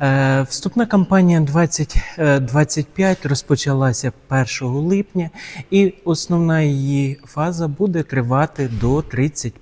Е, Вступна кампанія 2025 розпочалася 1 липня, і основна її фаза буде тривати до 31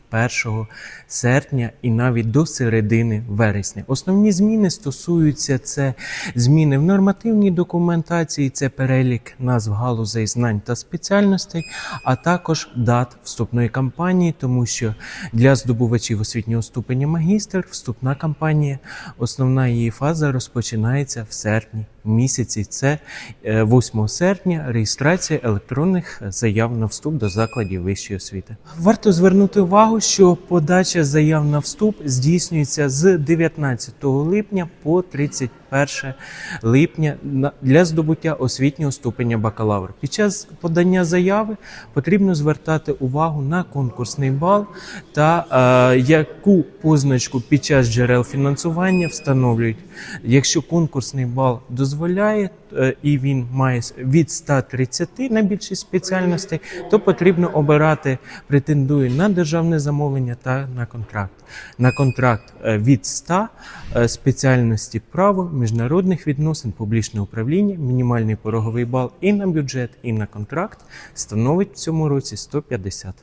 серпня і навіть до середини вересня. Основні зміни стосуються це зміни в нормативній документації, це перелік назв галузей знань та спеціальностей, а також дат вступної кампанії, тому що для здобувачів освітнього ступеня магістр вступна кампанія, основна її фаза розпочинається в серпні місяці. Це е, 8 серпня реєстрація електронних заяв на вступ до закладів вищої освіти. Варто звернути увагу, що подача заяв на вступ здійснюється з 19 липня по 31 липня для здобуття освітнього ступеня бакалавр. Під час подання заяви потрібно звертати увагу на конкурсний бал та е, яку позначку під час джерел фінансування встановлюють. Якщо конкурсний бал дозволяє е, і він має від 130 на більшість спеціальностей, то потрібно обирати претендує на державне замовлення та на контракт. На контракт е, від 100 е, спеціальності право, міжнародних відносин, публічне управління, мінімальний пороговий бал і на бюджет, і на контракт становить в цьому році 150.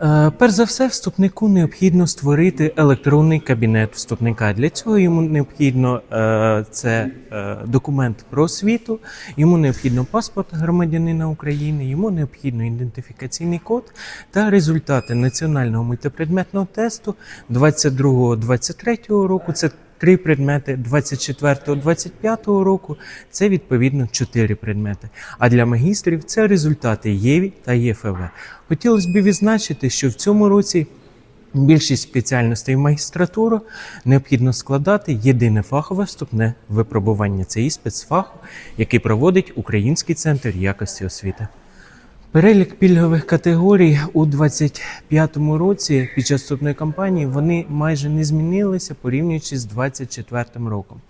Е, Перш за все, вступнику необхідно створити електронний кабінет вступника. Для цього йому необхідно е, це е, документ про освіту, йому необхідно паспорт громадянина України, йому необхідно ідентифікаційний код та результати національного мультипредметного тесту 22-23 року. Це Три предмети 24-25 року це відповідно чотири предмети. А для магістрів це результати ЄВІ та ЄФВ. Хотілося б відзначити, що в цьому році більшість спеціальностей магістратуру необхідно складати єдине фахове вступне випробування. Це іспит з фаху, який проводить Український центр якості освіти. Перелік пільгових категорій у 2025 році під час вступної кампанії вони майже не змінилися порівнюючи з 2024 роком.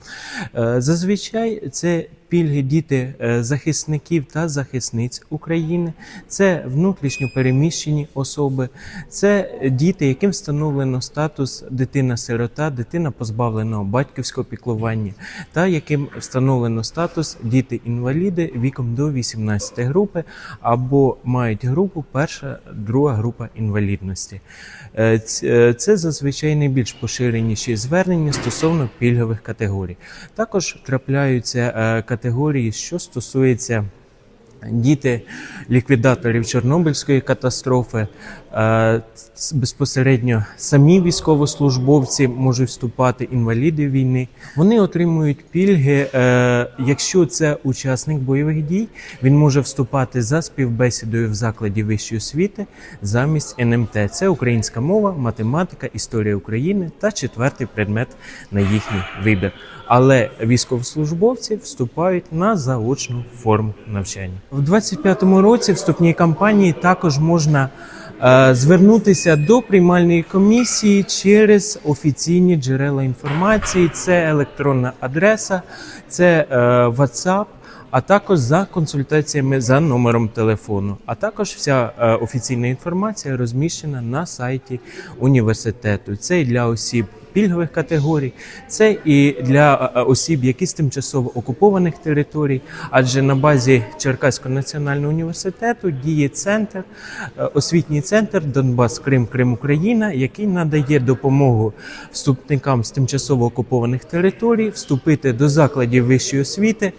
Е, Зазвичай це пільги діти е, захисників та захисниць України, це внутрішньо переміщені особи, це діти, яким встановлено статус дитина-сирота, дитина позбавленого батьківського піклування, та яким встановлено статус діти-інваліди віком до 18 групи або мають групу перша, друга група інвалідності. Е, е, Це зазвичай найбільш поширеніші звернення стосовно пільгових категорій. Також трапляються е, категорії, що стосуються діти ліквідаторів Чорнобильської катастрофи, е, безпосередньо самі військовослужбовці можуть вступати, інваліди війни. Вони отримують пільги, е, якщо це учасник бойових дій, він може вступати за співбесідою в закладі вищої освіти замість НМТ. Це українська мова, математика, історія України та четвертий предмет на їхній вибір. Але військовослужбовці вступають на заочну форму навчання. В 25-му році вступній кампанії також можна е, звернутися до приймальної комісії через офіційні джерела інформації. Це електронна адреса, це е, WhatsApp, а також за консультаціями за номером телефону. А також вся е, офіційна інформація розміщена на сайті університету. Це і для осіб пільгових категорій, це і для е, осіб, які з тимчасово окупованих територій, адже на базі Черкаського національного університету діє центр, е, освітній центр Донбас Крим Крим Україна, який надає допомогу вступникам з тимчасово окупованих територій вступити до закладів вищої освіти,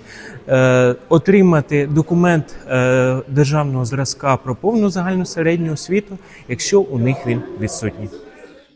е, отримати документ е, державного зразка про повну загальну середню освіту, якщо у них він відсутній.